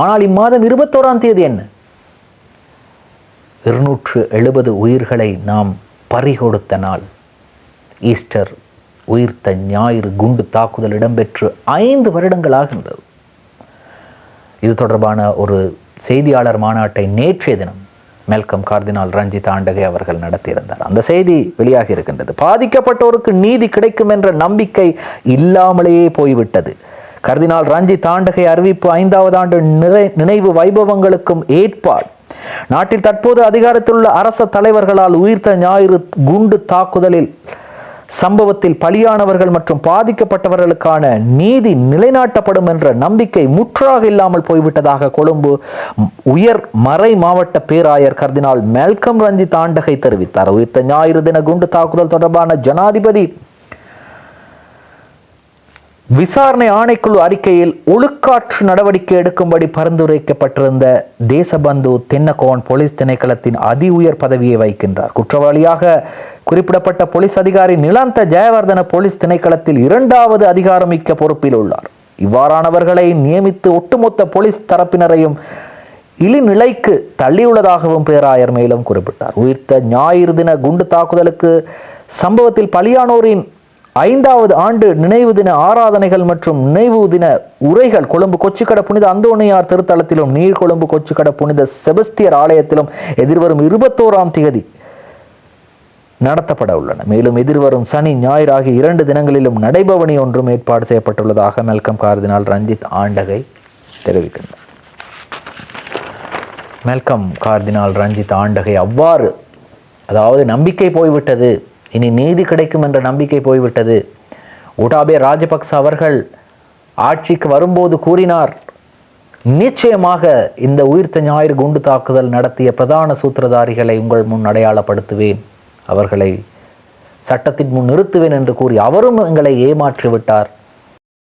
ஆனால் இம்மாதம் இருபத்தோராம் தேதி என்ன? இருநூற்று எழுபது உயிர்களை நாம் பறிகொடுத்த நாள். ஈஸ்டர் உயிர்த்த ஞாயிறு குண்டு தாக்குதல் இடம்பெற்று ஐந்து வருடங்கள் ஆகின்றது. இது தொடர்பான ஒரு செய்தியாளர் மாநாட்டை நேற்றைய தினம் மெல்கம் கார்தினால் ரஞ்சித் ஆண்டகை அவர்கள் நடத்தியிருந்தார். அந்த செய்தி வெளியாகி இருக்கின்றது. பாதிக்கப்பட்டோருக்கு நீதி கிடைக்கும் என்ற நம்பிக்கை இல்லாமலேயே போய்விட்டது. கர்தினால் ரஞ்சி தாண்டகை அறிவிப்பு ஐந்தாவது ஆண்டு நிறை நினைவு வைபவங்களுக்கும் ஏற்பாடு. நாட்டில் தற்போது அதிகாரத்தில் உள்ள அரச தலைவர்களால் உயிர்த்த ஞாயிறு குண்டு தாக்குதலில் சம்பவத்தில் பலியானவர்கள் மற்றும் பாதிக்கப்பட்டவர்களுக்கான நீதி நிலைநாட்டப்படும் என்ற நம்பிக்கை முற்றாக இல்லாமல் போய்விட்டதாக கொழும்பு உயர் மறை மாவட்ட பேராயர் கர்தினால் மெல்கம் ரஞ்சி தாண்டகை தெரிவித்தார். உயிர்த்த ஞாயிறு தின குண்டு தாக்குதல் தொடர்பான ஜனாதிபதி விசாரணை ஆணைக்குழு அறிக்கையில் ஒழுக்காற்று நடவடிக்கை எடுக்கும்படி பரிந்துரைக்கப்பட்டிருந்த தேசபந்து தென்னகோன் போலீஸ் திணைக்களத்தின் அதி உயர் பதவியை வைக்கின்றார் குற்றவாளியாக குறிப்பிடப்பட்ட போலீஸ் அதிகாரி நிலாந்த ஜெயவர்தன போலீஸ் திணைக்களத்தில் இரண்டாவது அதிகாரமிக்க பொறுப்பில் உள்ளார். இவ்வாறானவர்களை நியமித்து ஒட்டுமொத்த போலீஸ் தரப்பினரையும் இழிநிலைக்கு தள்ளியுள்ளதாகவும் பேராயர் மேலும் குறிப்பிட்டார். உயிர்த்த ஞாயிறு தின குண்டு தாக்குதலுக்கு சம்பவத்தில் பலியானோரின் ஐந்தாவது ஆண்டு நினைவு தின ஆராதனைகள் மற்றும் நினைவு தின உரைகள். கொழும்பு கொச்சிக்கட புனித அந்தோணியார் திருத்தலத்திலும் நீர் கொழும்பு கொச்சிக்கட புனித செபஸ்தியர் ஆலயத்திலும் எதிர்வரும் இருபத்தோராம் திகதி நடத்தப்பட உள்ளன. மேலும் எதிர்வரும் சனி ஞாயிறு ஆகிய இரண்டு தினங்களிலும் நடைபவனி ஒன்றும் ஏற்பாடு செய்யப்பட்டுள்ளதாக மெல்கம் கார்தினால் ரஞ்சித் ஆண்டகை தெரிவிக்கின்றார். மெல்கம் கார்தினால் ரஞ்சித் ஆண்டகை அவ்வாறு அதாவது நம்பிக்கை போய்விட்டது இனி நீதி கிடைக்கும் என்ற நம்பிக்கை போய்விட்டது. உடாபே ராஜபக்ச அவர்கள் ஆட்சிக்கு வரும்போது கூறினார் நிச்சயமாக இந்த உயிர்த்த ஞாயிறு குண்டு தாக்குதல் நடத்திய பிரதான சூத்திரதாரிகளை உங்கள் முன் அடையாளப்படுத்துவேன். அவர்களை சட்டத்தின் முன் நிறுத்துவேன் என்று கூறி அவரும் எங்களை ஏமாற்றி விட்டார்